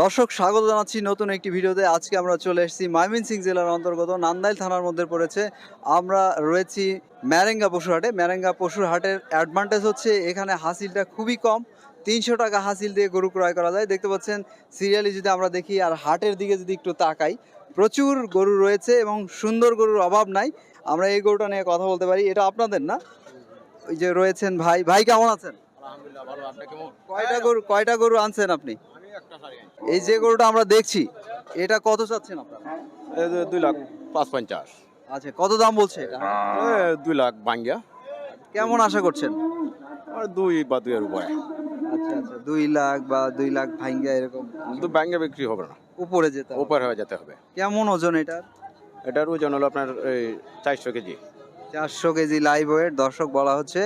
দর্শক স্বাগত জানাচ্ছি নতুন একটি ভিডিওতে। আজকে আমরা চলে এসেছি ময়মনসিংহ জেলার অন্তর্গত নান্দাইল থানার মধ্যে পড়েছে। আমরা রয়েছি ম্যারেঙ্গা পশুর হাটে। ম্যারেঙ্গা পশুর হাটের অ্যাডভান্টেজ হচ্ছে এখানে হাসিলটা খুবই কম। তিনশো টাকা হাসিল দিয়ে গরু ক্রয় করা যায়। দেখতে পাচ্ছেন সিরিয়ালি যদি আমরা দেখি আর হাটের দিকে যদি একটু তাকাই প্রচুর গরু রয়েছে এবং সুন্দর গরুর অভাব নাই। আমরা এই গরুটা নিয়ে কথা বলতে পারি। এটা আপনাদের না? ওই যে রয়েছেন ভাই। ভাই কেমন আছেন? আলহামদুলিল্লাহ ভালো। আপনি কেমন? কয়টা গরু কয়টা গরু আনছেন আপনি? এই যে গরুটা আমরা দেখছি এটা কত চাচ্ছেন আপনারা? দুই লাখ পাঁচ পঞ্চাশ আচ্ছা কত দাম বলছে এটা? দুই লাখ বাঙ্গিয়া কেমন আশা করছেন? আর দুই বা দুইয়ের উপরে। আচ্ছা আচ্ছা দুই লাখ বা দুই লাখ ভাঙ্গা এরকম। কিন্তু বিক্রি হবে না। উপরে যেতে উপরে হয়ে যেতে হবে। কেমন ওজন এটার? এটার ওজন হলো আপনার এই চারশো কেজি। চারশো কেজি লাইভ ওয়েট দর্শক বলা হচ্ছে।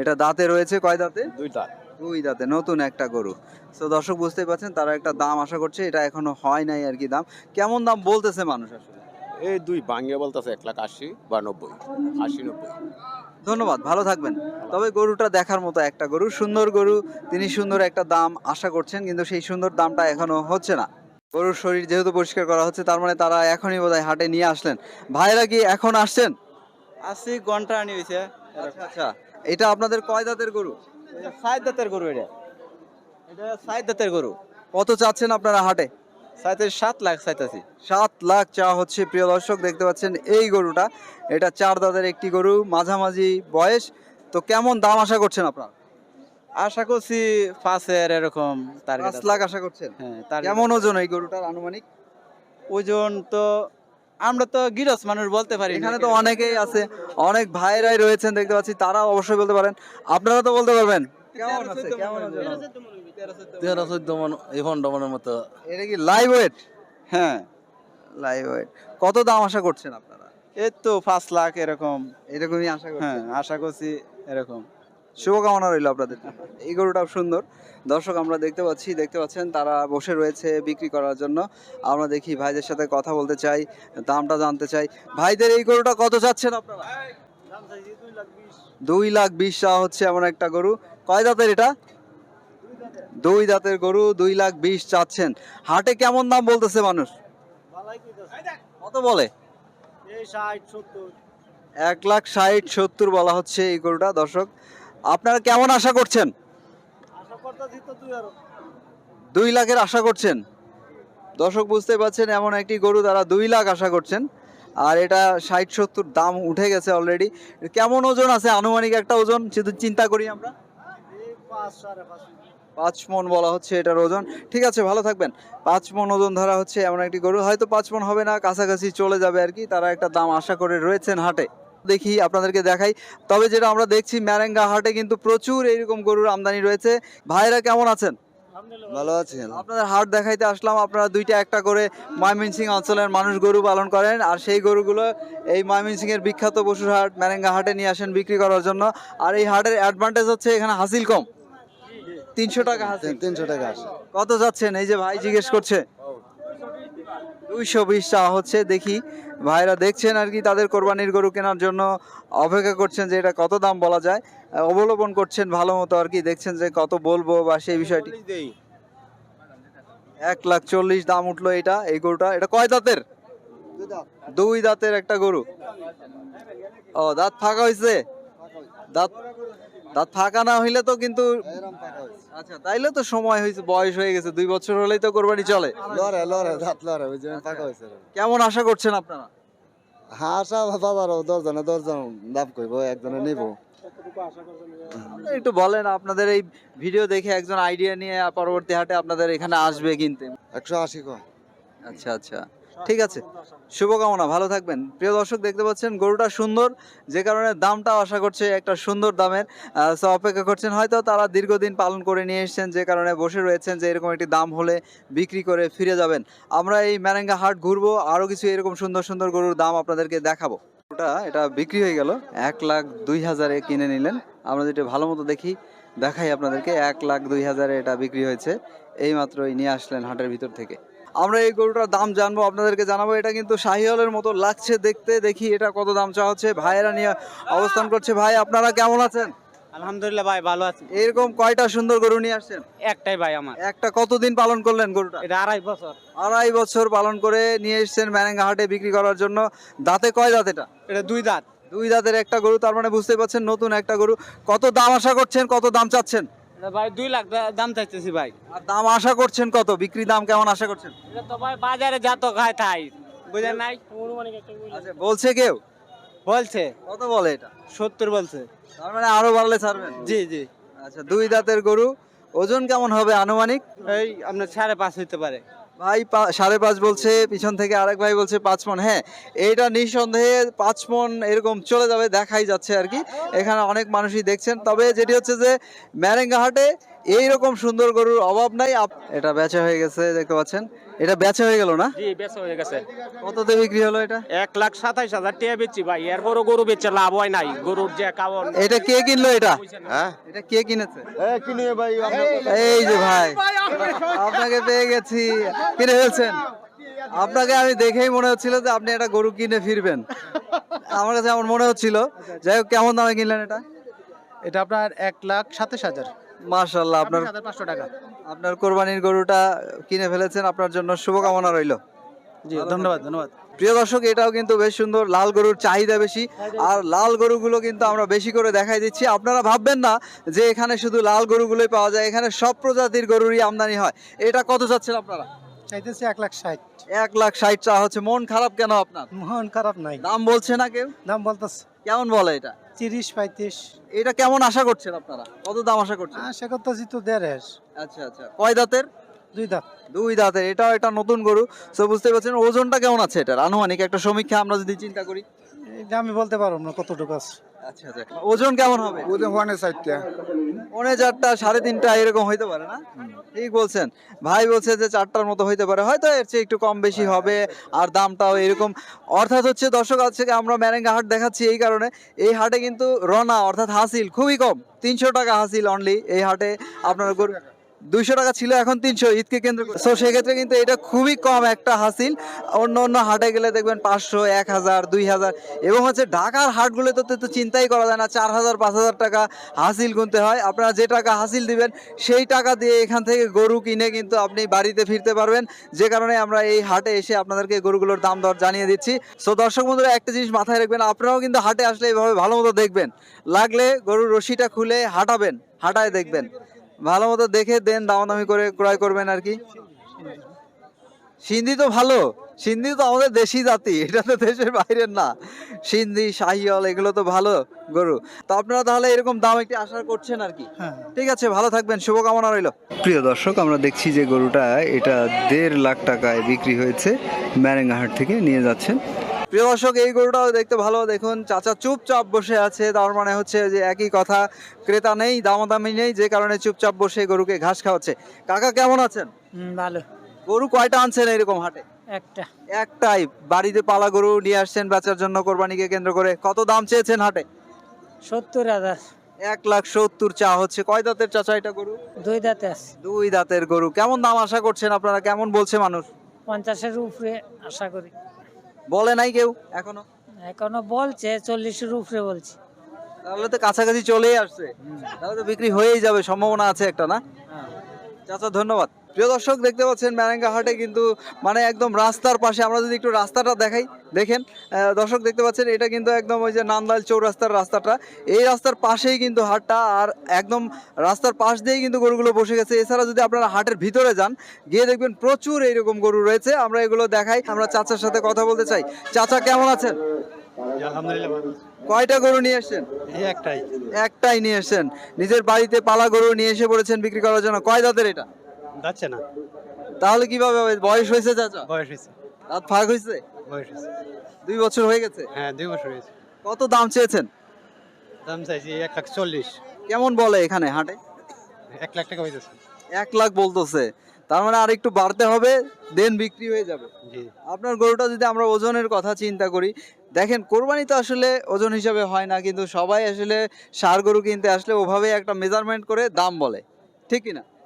এটা দাঁতে রয়েছে কয় দাঁতে? দুইটা দুই দাঁতে নতুন একটা গরু। তো দর্শক বুঝতেই পারছেন তারা একটা দাম আশা করছে এটা এখনও হয় নাই আর কি দাম। কেমন দাম বলতেছে মানুষ আসলে? এই দুই বাঙ্গিয়া বলতেছে এক লাখ আশি বা নব্বই আশি নব্বই। ধন্যবাদ ভালো থাকবেন। তবে গরুটা দেখার মতো একটা গরু সুন্দর গরু তিনি সুন্দর একটা দাম আশা করছেন কিন্তু সেই সুন্দর দামটা এখনও হচ্ছে না। গরুর শরীর যেহেতু পরিষ্কার করা হচ্ছে তার মানে তারা এখনই বোধহয় হাটে নিয়ে আসলেন। ভাইরা কি এখন আসছেন? আশি ঘণ্টা আনি হয়েছে আচ্ছা আচ্ছা। এটা আপনাদের কয় দাঁতের গরু? সাইড দাঁতের গরু এটা। এটা সাইড দাঁতের গরু। কত চাচ্ছেন আপনারা হাটে? সাইতে সাত লাখ সাইতাছি সাত লাখ চা হচ্ছে প্রিয় দর্শক দেখতে পাচ্ছেন এই গরুটা। এটা চার দাঁতের একটি গরু মাঝামাঝি বয়স। তো কেমন দাম আশা করছেন আপনারা? আশা করছি পাঁচের এরকম টার্গেট পাঁচ লাখ আশা করছেন? হ্যাঁ তার কেমন ওজন এই গরুটার আনুমানিক? ওজন তো আমরা তো গিরস মানুষ বলতে পারি এখানে তো অনেকেই আছে অনেক ভাইরাই রয়েছেন দেখতে পাচ্ছি। তারা অবশ্যই বলতে পারেন। আপনারা তো বলতে পারবেন। কেমন আছে কেমন? তেরো চোদ্দ মন এই ঘণ্টা মনের মতো। এটা কি লাইভ ওয়েট হ্যাঁ। লাইভ ওয়েট কত দাম আশা করছেন আপনারা? এই তো পাঁচ লাখ এরকম। এরকমই আশা হ্যাঁ আশা করছি এরকম। শুভকামনা রইল আপনাদের এই গরুটাও সুন্দর। দর্শক আমরা দেখতে পাচ্ছি দেখতে পাচ্ছেন তারা বসে রয়েছে বিক্রি করার জন্য। আমরা দেখি ভাইদের সাথে কথা বলতে চাই দামটা জানতে চাই। ভাইদের এই গরুটা কত চাচ্ছেন আপনারা? দুই লাখ বিশ চাওয়া হচ্ছে এমন একটা গরু। কয় দাঁতের এটা? দুই দাঁতের গরু দুই লাখ বিশ চাচ্ছেন। হাটে কেমন দাম বলতেছে মানুষ? কত বলে? এক লাখ ষাট সত্তর বলা হচ্ছে এই গরুটা। দর্শক আপনারা কেমন আশা করছেন? দুই লাখের আশা করছেন? দর্শক বুঝতে পারছেন এমন একটি গরু তারা দুই লাখ আশা করছেন। আর এটা ষাট সত্তর দাম উঠে গেছে অলরেডি কেমন ওজন আছে? আনুমানিক একটা ওজন শুধু চিন্তা করি আমরা। পাঁচ মন বলা হচ্ছে এটার ওজন। ঠিক আছে ভালো থাকবেন। পাঁচ মন ওজন ধরা হচ্ছে এমন একটি গরু। হয়তো পাঁচ মন হবে না কাছাকাছি চলে যাবে আর কি। তারা একটা দাম আশা করে রয়েছেন হাটে। দেখি আপনাদেরকে দেখাই। তবে যেটা আমরা দেখছি ম্যারেঙ্গা হাটে কিন্তু প্রচুর এইরকম গরুর আমদানি রয়েছে। ভাইরা কেমন আছেন? ভালো আছেন আপনাদের হাট দেখাইতে আসলাম আপনারা দুইটা একটা করে ময়মনসিং অঞ্চলের মানুষ গরু পালন করেন আর সেই গরুগুলো এই ময়মনসিং এর বিখ্যাত পশুর হাট ম্যারেঙ্গা হাটে নিয়ে আসেন বিক্রি করার জন্য। আর এই হাটের অ্যাডভান্টেজ হচ্ছে এখানে হাসিল কম। তিনশো টাকা হাসিল। তিনশো টাকা কত যাচ্ছেন? এই যে ভাই জিজ্ঞেস করছে। দুইশো বিশ টাকা হচ্ছে দেখি। ভাইরা দেখছেন আর কি তাদের কোরবানির গরু কেনার জন্য অপেক্ষা করছেন যে এটা কত দাম বলা যায়। অবলম্বন করছেন ভালো মতো আর কি দেখছেন যে কত বলব বা সেই বিষয়টি। এক লাখ চল্লিশ দাম উঠল এটা এই গরুটা। এটা কয় দাঁতের? দুই দাঁতের একটা গরু। ও দাঁত ফাঁকা হয়েছে দাঁত দাঁত ফাঁকা না হইলে তো কিন্তু আচ্ছা তাইলে তো সময় হয়েছে বয়স হয়ে গেছে দুই বছর হলেই তো কোরবানি চলে। লড়ে লড়ে দাঁত লড়ে ওই জন্য টাকা হয়েছে কেমন আশা করছেন আপনারা? হাসা বাবারও দশজনে দশজন দাম কইব একজনে নিব। একটু বলেন আপনাদের এই ভিডিও দেখে একজন আইডিয়া নিয়ে পরবর্তী হাটে আপনাদের এখানে আসবে কিনতে। একশো আশি আচ্ছা আচ্ছা। ঠিক আছে? শুভকামনা, ভালো থাকবেন। প্রিয় দর্শক, দেখতে পাচ্ছেন গরুটা সুন্দর। যে কারণে দামটাও আশা করছে একটা সুন্দর দামের। so অপেক্ষা করছেন, হয়তো তারা দীর্ঘদিন পালন করে নিয়ে এসেছেন, যে কারণে বসে রয়েছেন যে এরকম একটি দাম হলে বিক্রি করে ফিরে যাবেন। আমরা এই ম্যারেঙ্গা হাট ঘুরবো, আরও কিছু এরকম সুন্দর সুন্দর গরুর দাম আপনাদেরকে দেখাবো। ওটা এটা বিক্রি হয়ে গেল। এক লাখ দুই হাজারে কিনে নিলেন। আমরা যেটা ভালো মতো দেখি, দেখাই আপনাদেরকে। এক লাখ দুই হাজারে এটা বিক্রি হয়েছে। এই মাত্রই নিয়ে আসলেন হাটের ভিতর থেকে। আমরা এই গরুটার দাম জানব আপনাদেরকে জানাব। এটা কিন্তু শাহিওয়ালের মতো লাগছে দেখতে। দেখি এটা কত দাম চাওয়া হচ্ছে। ভাইয়েরা নিয়ে অবস্থান করছে। ভাই আপনারা কেমন আছেন? আলহামদুলিল্লাহ ভাই ভালো আছি। এরকম কয়টা সুন্দর গরু নিয়ে আসছেন? একটাই ভাই আমার। একটা কতদিন পালন করলেন গরুটা? এটা আড়াই বছর। আড়াই বছর পালন করে নিয়ে এসেছেন ম্যারেঙ্গা হাটে বিক্রি করার জন্য। দাঁতে কয় দাঁত এটা? এটা দুই দাঁত। দুই দাঁতের একটা গরু তার মানে বুঝতে পারছেন নতুন একটা গরু। কত দাম আশা করছেন কত দাম চাচ্ছেন? ভাই দুই লাখ দাম চাইতেছি ভাই। আর দাম আশা করছেন কত? বিক্রি দাম কেমন আশা করছেন? এটা তো ভাই বাজারে যা তো খায় তাই বুঝেন নাই? আচ্ছা বলছে কেউ? বলছে। কত বলে এটা? সত্তর বলছে। তার মানে আরও বাড়লে ছাড়বেন? জি জি। আচ্ছা দুই দাঁতের গরু ওজন কেমন হবে আনুমানিক? এই আপনার সাড়ে পাঁচ হইতে পারে। ভাই সাড়ে পাঁচ বলছে, পিছন থেকে আরেক ভাই বলছে পাঁচ মন। হ্যাঁ এইটা নিঃসন্দেহে পাঁচ মন এরকম চলে যাবে, দেখাই যাচ্ছে আর কি। এখানে অনেক মানুষই দেখছেন। তবে যেটি হচ্ছে যে ম্যারেঙ্গা হাটে এইরকম সুন্দর গরুর অভাব নাই। এটা বেচা হয়ে গেছে, দেখতে পাচ্ছেন। এটা বেচা হয়ে গেল না? জি বেচা হয়ে গেছে। কততে বিক্রি হলো এটা? এক লাখ সাতাইশ হাজার টাকা বেচছি ভাই এরপরও গরু বেচে লাভ হয় নাই গরুর যে কাবন এটা কে কিনলো এটা? হ্যাঁ? এটা কে কিনেছে? কিনে ভাই এই যে ভাই আপনাকে পেয়ে গেছি। কিনে ফেলছেন? আপনাকে আমি দেখেই মনে হচ্ছিল যে আপনি একটা গরু কিনে ফিরবেন। আমার কাছে আমার মনে হচ্ছিল। যাই হোক কেমন দামে কিনলেন এটা? এটা আপনার এক লাখ সাতাশ হাজার। মার্শাল্লাহ আপনার হাজার পাঁচশো টাকা। আপনার কোরবানির গরুটা কিনে ফেলেছেন আপনার জন্য শুভকামনা রইল। জি ধন্যবাদ ধন্যবাদ। প্রিয় দর্শক এটাও কিন্তু বেশ সুন্দর লাল গরুর চাহিদা বেশি। আর লাল গরুগুলো কিন্তু আমরা বেশি করে দেখাই দিচ্ছি। আপনারা ভাববেন না যে এখানে শুধু লাল গরুগুলোই পাওয়া যায় এখানে সব প্রজাতির গরুরই আমদানি হয়। এটা কত চাচ্ছেন আপনারা? চাইতেছি এক লাখ ষাট। এক লাখ ষাট চা হচ্ছে। মন খারাপ কেন আপনার? মন খারাপ নাই। দাম বলছে না কেউ? দাম বলতেছে। কেমন বলে এটা? তিরিশ পঁয়ত্রিশ। এটা কেমন আশা করছেন আপনারা? কত দাম আশা করছেন? আশা করতেছি তো দেড়েশ আচ্ছা আচ্ছা। কয় দাঁতের? দুই দাঁত। দুই দাঁতের। এটা এটা নতুন গরু। তো বুঝতে পারছেন ওজনটা কেমন আছে এটার? আনুমানিক একটা সমীক্ষা আমরা যদি চিন্তা করি। আমি বলতে পারব না কতটুকু আছে। আচ্ছা আচ্ছা। ওজন কেমন হবে? ওদের ওয়ানে সাইডটা পৌনে চারটা সাড়ে তিনটা এরকম হইতে পারে না? ঠিক বলছেন। ভাই বলছে যে চারটার মতো হইতে পারে। হয়তো এর চেয়ে একটু কম বেশি হবে আর দামটাও এরকম। অর্থাৎ হচ্ছে দর্শক আজকে আমরা ম্যারেঙ্গা হাট দেখাচ্ছি এই কারণে। এই হাটে কিন্তু রনা অর্থাৎ হাসিল খুবই কম। তিনশো টাকা হাসিল অনলি এই হাটে। আপনার দুইশো টাকা ছিল, এখন তিনশো। ঈদকে কেন্দ্র তো সেক্ষেত্রে কিন্তু এটা খুবই কম একটা হাসিল। অন্য অন্য হাটে গেলে দেখবেন পাঁচশো, এক হাজার, দুই হাজার। এবং হচ্ছে ঢাকার হাটগুলোতে তো চিন্তাই করা যায় না, চার হাজার, পাঁচ হাজার টাকা হাসিল গুনতে হয়। আপনারা যে টাকা হাসিল দিবেন, সেই টাকা দিয়ে এখান থেকে গরু কিনে কিন্তু আপনি বাড়িতে ফিরতে পারবেন। যে কারণে আমরা এই হাটে এসে আপনাদেরকে গরুগুলোর দাম দর জানিয়ে দিচ্ছি। সো দর্শক বন্ধুরা, একটা জিনিস মাথায় রাখবেন, আপনারাও কিন্তু হাটে আসলে এইভাবে ভালো মতো দেখবেন। লাগলে গরুর রশিটা খুলে হাঁটাবেন, হাঁটায় দেখবেন। ভালো মতো দেখে দেন দামাদামি করে ক্রয় করবেন আর কি। সিন্ধি তো ভালো। সিন্ধি তো আমাদের দেশি জাতি এটা তো দেশের বাইরের না। সিন্ধি শাহিওয়াল এগুলো তো ভালো গরু। তো আপনারা তাহলে এরকম দাম একটি আশা করছেন আর কি? হ্যাঁ। ঠিক আছে ভালো থাকবেন শুভকামনা রইল। প্রিয় দর্শক আমরা দেখছি যে গরুটা এটা দেড় লাখ টাকায় বিক্রি হয়েছে ম্যারেঙ্গাহাট থেকে নিয়ে যাচ্ছেন। প্রিয় দর্শক এই গরুটাও দেখতে ভালো। দেখুন চাচা চুপচাপ বসে আছে। তার মানে হচ্ছে যে একই কথা ক্রেতা নেই দামাদামি নেই যে কারণে চুপচাপ বসে গরুকে ঘাস খাওয়াচ্ছে। কাকা কেমন আছেন? ভালো। গরু কয়টা আনছেন এরকম হাটে? একটা। একটাই। বাড়িতে পালা গরু নিয়ে আসছেন বেচার জন্য কোরবানিকে কেন্দ্র করে। কত দাম চেয়েছেন হাটে? সত্তর হাজার। এক লাখ সত্তর চা হচ্ছে। কয় দাঁতের চাচা এটা গরু? দুই দাঁতে আছে। দুই দাঁতের গরু। কেমন দাম আশা করছেন আপনারা? কেমন বলছে মানুষ? পঞ্চাশের উপরে আশা করি। বলে নাই কেউ? এখনও? এখনও বলছে চল্লিশের উপরে বলছে। তাহলে তো কাছাকাছি চলেই আসছে। তাহলে তো বিক্রি হয়েই যাবে সম্ভাবনা আছে একটা না? হ্যাঁ। চাচা ধন্যবাদ। প্রিয় দর্শক দেখতে পাচ্ছেন ম্যারেঙ্গা হাটে কিন্তু মানে একদম রাস্তার পাশে। আমরা যদি একটু রাস্তাটা দেখাই দেখেন দর্শক দেখতে পাচ্ছেন এটা কিন্তু একদম ওই যে নান্দাইল চৌরাস্তার রাস্তাটা। এই রাস্তার পাশেই কিন্তু হাটটা আর একদম রাস্তার পাশ দিয়েই কিন্তু গরুগুলো বসে গেছে। এছাড়া যদি আপনারা হাটের ভিতরে যান গিয়ে দেখবেন প্রচুর এইরকম গরু রয়েছে। আমরা এগুলো দেখাই আমরা চাচার সাথে কথা বলতে চাই। চাচা কেমন আছেন? কয়টা গরু নিয়ে এসছেন একটাই। একটাই নিয়ে এসছেন নিজের বাড়িতে পালা গরু নিয়ে এসে পড়েছেন বিক্রি করার জন্য। কয় দাঁতের এটা? যাচ্ছে না। তাহলে কীভাবে হবে? বয়স হয়েছে চাচা? বয়স হয়েছে। দাঁত ফাঁক হয়েছে? বয়স হয়েছে। দুই বছর হয়ে গেছে? হ্যাঁ দুই বছর হয়েছে। কত দাম চেয়েছেন? দাম চাইছি এক লাখ চল্লিশ। কেমন বলে এখানে হাটে? এক লাখ টাকা হয়েছে এক লাখ বলতেছে। তার মানে আর একটু বাড়তে হবে দেন বিক্রি হয়ে যাবে। জি। আপনার গরুটা যদি আমরা ওজনের কথা চিন্তা করি দেখেন কোরবানি তো আসলে ওজন হিসাবে হয় না কিন্তু সবাই আসলে সার গরু কিনতে আসলে ওভাবে একটা মেজারমেন্ট করে দাম বলে। ঠিক কিনা জি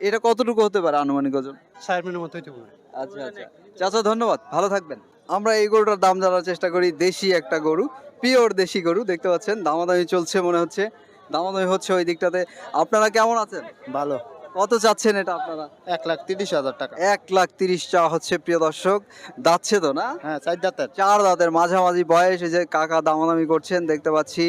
এটা কতটুকু হতে পারে আনুমানিক ওজন? চার মিনিটের মতো হইতে পারে। আচ্ছা আচ্ছা। চাচা ধন্যবাদ। ভালো থাকবেন। আমরা এই গরুটার দাম জানার চেষ্টা করি দেশি একটা গরু পিওর দেশি গরু দেখতে পাচ্ছেন। দামাদামি চলছে মনে হচ্ছে। দামাদামি হচ্ছে ওই দিকটাতে। আপনারা কেমন আছেন? ভালো। কত চাচ্ছেন এটা আপনারা? এক লাখ তিরিশ হাজার টাকা। এক লাখ তিরিশ চা হচ্ছে প্রিয় দর্শক। দাচ্ছে তো না? হ্যাঁ চার দাঁতের। চার দাঁতের মাঝামাঝি বয়স এই যে কাকা দামাদামি করছেন দেখতে পাচ্ছি।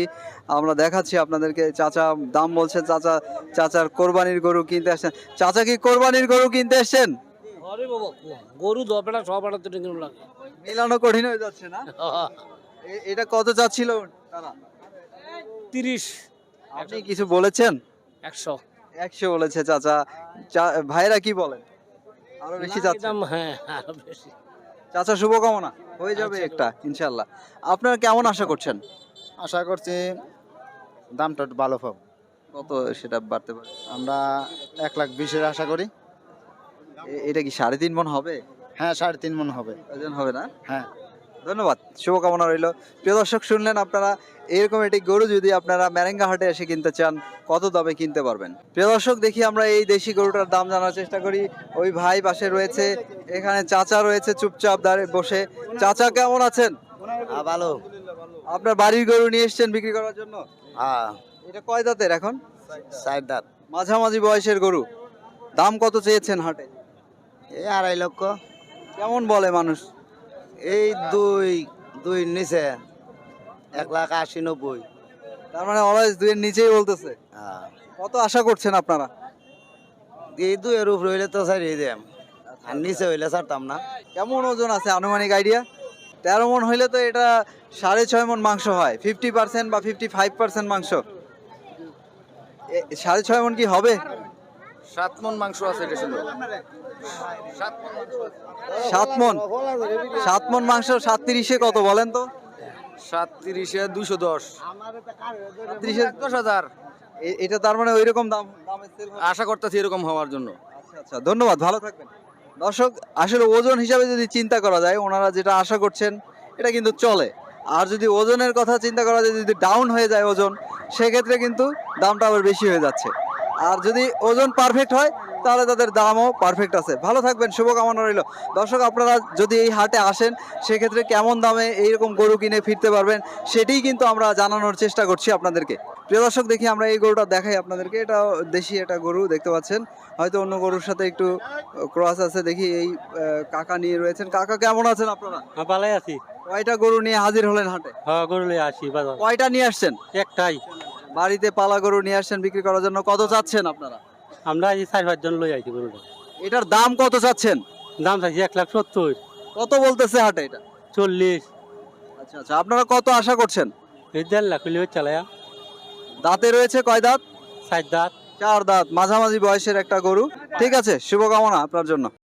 আমরা দেখাচ্ছি আপনাদেরকে চাচা দাম বলছেন চাচা চাচার কোরবানির গরু কিনতে আসছেন। চাচা কি কোরবানির গরু কিনতে বাবা গরু দপেটা সব আড়াতে লাগে মিলানো কঠিন হয়ে যাচ্ছে না? এটা কত চাচ্ছিল তারা? তিরিশ। আপনি কিছু বলেছেন? একশো। একশো বলেছে চাচা। চা- ভাইরা কি বলেন? আরও বেশি দাম হ্যাঁ আরও বেশি। চাচা শুভকামনা। হয়ে যাবে একটা ইনশাল্লাহ আপনারা কেমন আশা করছেন? আশা করছি দামটা একটু ভালো পাবো। কত সেটা বাড়তে পারে? আমরা এক লাখ বিশের আশা করি। এটা কি সাড়ে তিন মন হবে? হ্যাঁ সাড়ে তিন মন হবে। ওজন হবে না? হ্যাঁ। ধন্যবাদ শুভকামনা রইল। প্রিয় দর্শক শুনলেন আপনারা এরকম একটি গরু যদি আপনারা ম্যারেঙ্গা হাটে এসে কিনতে চান কত দামে কিনতে পারবেন? প্রিয় দর্শক দেখি আমরা এই দেশি গরুটার দাম জানার চেষ্টা করি। ওই ভাই পাশে রয়েছে এখানে চাচা রয়েছে চুপচাপ দাঁড়িয়ে বসে। চাচা কেমন আছেন? ভালো। আপনার বাড়ির গরু নিয়ে এসেছেন বিক্রি করার জন্য? হ্যাঁ এটা কয় দাঁতের এখন? চার দাঁত। মাঝামাঝি বয়সের গরু। দাম কত চেয়েছেন হাটে? এই আড়াই লক্ষ। কেমন বলে মানুষ? এই দুই দুই নিচে এক লাখ আশি নব্বই। তার মানে অলওয়েজ দুইয়ের নিচেই বলতেছে। হ্যাঁ। কত আশা করছেন আপনারা? এই দুইয়ের উপর হইলে তো ছাড়িয়ে দেম আর নিচে হইলে ছাড়তাম না। কেমন ওজন আছে? আনুমানিক আইডিয়া তেরো মন হইলে তো এটা সাড়ে ছয় মন মাংস হয়। ফিফটি পার্সেন্ট বা ফিফটি ফাইভ পার্সেন্ট মাংস সাড়ে ছয় মন কি হবে? সাত মন মাংস আছে এটা শুধু সাত মন সাত মন? মাংস সাত তিরিশে কত বলেন তো? সাত তিরিশে দুশো। দশ তিরিশে দশ হাজার। এটা তার মানে ওই রকম দাম? আশা করতেছি এরকম হওয়ার জন্য। আচ্ছা আচ্ছা ধন্যবাদ ভালো থাকবেন। দর্শক আসলে ওজন হিসাবে যদি চিন্তা করা যায় ওনারা যেটা আশা করছেন এটা কিন্তু চলে। আর যদি ওজনের কথা চিন্তা করা যায় যদি ডাউন হয়ে যায় ওজন সেক্ষেত্রে কিন্তু দামটা আবার বেশি হয়ে যাচ্ছে। আর যদি ওজন পারফেক্ট হয় তাহলে তাদের দামও পারফেক্ট আছে। ভালো থাকবেন শুভকামনা রইল। দর্শক আপনারা যদি এই হাটে আসেন সেক্ষেত্রে কেমন দামে এইরকম গরু কিনে ফিরতে পারবেন সেটাই কিন্তু আমরা জানানোর চেষ্টা করছি আপনাদেরকে। প্রিয় দর্শক দেখি আমরা এই গরুটা দেখাই আপনাদেরকে। এটা দেশি একটা গরু দেখতে পাচ্ছেন। হয়তো অন্য গরুর সাথে একটু ক্রস আছে দেখি এই কাকা নিয়ে রয়েছেন। কাকা কেমন আছেন আপনারা? পালাই আছি। কয়টা গরু নিয়ে হাজির হলেন হাটে? হ্যাঁ গরু নিয়ে আসি কয়টা নিয়ে আসছেন? একটাই। বাড়িতে পালা গরু নিয়ে আসছেন বিক্রি করার জন্য কত চাচ্ছেন আপনারা? আমরা এই চার পাঁচজন লই আইছি গরুটা। এটার দাম কত চাচ্ছেন? দাম চাইছি এক লাখ সত্তর। কত বলতেছে হাটে এটা? চল্লিশ। আচ্ছা আচ্ছা আপনারা কত আশা করছেন? এই দেড় লাখ হইলে চালায়া দাঁতে রয়েছে কয় দাঁত? চার দাঁত। চার দাঁত মাঝামাঝি বয়সের একটা গরু। ঠিক আছে শুভকামনা আপনার জন্য।